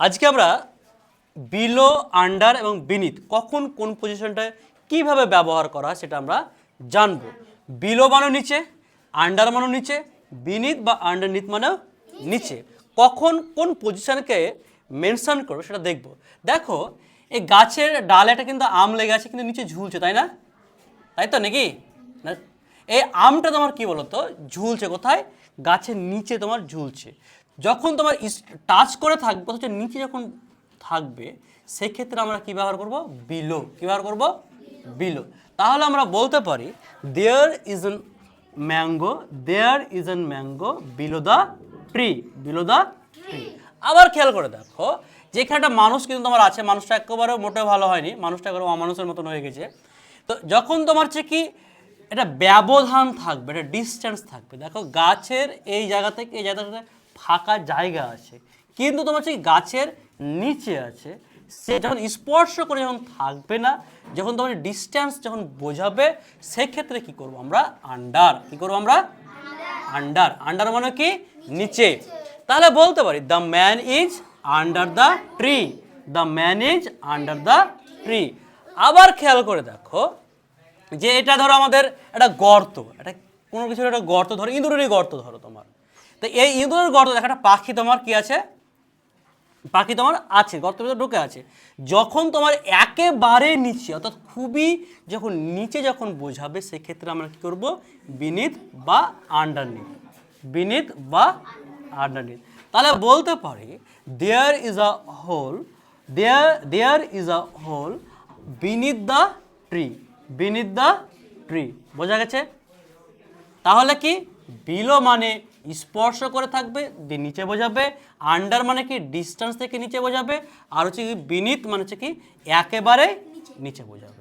আজকে আমরা below under এবং বিনিত কখন কোন পজিশনটায় কীভাবে ব্যবহার করা সেটা আমরা জানব। বিলো মানেও নিচে আন্ডার মানেও নিচে বিনিত বা আন্ডারনিথ মানেও নিচে। কখন কোন পজিশনকে মেনশন করব সেটা দেখব। দেখো, এই গাছের ডালেটা কিন্তু আম লেগে আছে, কিন্তু নিচে ঝুলছে, তাই না? তাই তো নাকি? না এই আমটা তোমার কি বলতো? ঝুলছে কোথায়? গাছের নিচে তোমার ঝুলছে। যখন তোমার টাচ করে থাকবে, অথচ নিচে যখন থাকবে, সেক্ষেত্রে আমরা কী ব্যবহার করব? বিলো কী ব্যবহার করব? বিলো তাহলে আমরা বলতে পারি there is an mango there is an mango below the tree below the tree আবার খেয়াল করে দেখো, যেখানে একটা মানুষ কিন্তু তোমার আছে, মানুষটা একেবারে মোটেও ভালো হয়নি, মানুষটা একেবারে অমানুষের মতন হয়ে গেছে। তো যখন তোমার হচ্ছে কি এটা ব্যবধান থাকবে এটা ডিস্টেন্স থাকবে। দেখো গাছের এই জায়গা থেকে এই জায়গাটাতে ফাঁকা জায়গা আছে, কিন্তু তোমার সেই গাছের নিচে আছে, সে যখন স্পর্শ করে যখন থাকবে না, যখন তোমার ডিস্টেন্স যখন বোঝাবে, সেক্ষেত্রে কি করব আমরা? আন্ডার কি করব আমরা? আন্ডার আন্ডার মানে কি? নিচে। তাহলে বলতে পারি the man is under the tree the man is under the tree আবার খেয়াল করে দেখো যে এটা ধরো আমাদের একটা গর্ত এটা কোনো কিছু একটা গর্ত ধরো, ইঁদুরেরই গর্ত ধরো তোমার। তো এই ইঁদুরের গর্ত দেখো একটা পাখি তোমার কি আছে? পাখি তোমার আছে, গর্তের ভিতরে ঢুকে আছে। যখন তোমার একেবারে নিচে, অর্থাৎ খুবই যখন নিচে যখন বোঝাবে, সেক্ষেত্রে আমরা কী করব? বিনিত বা আন্ডারনিথ বিনিত বা আন্ডারনিথ তাহলে বলতে পারি there is a hole there there is a hole beneath the tree beneath the tree. বোঝা গেছে? তাহলে কি? বিলো মানে স্পর্শ করে থাকবে, দিয়ে নিচে বোঝাবে, আন্ডার মানে কি? ডিস্টেন্স থেকে নিচে বোঝাবে, আর হচ্ছে কি বিনিত মানে হচ্ছে কি? একেবারে নিচে বোঝাবে।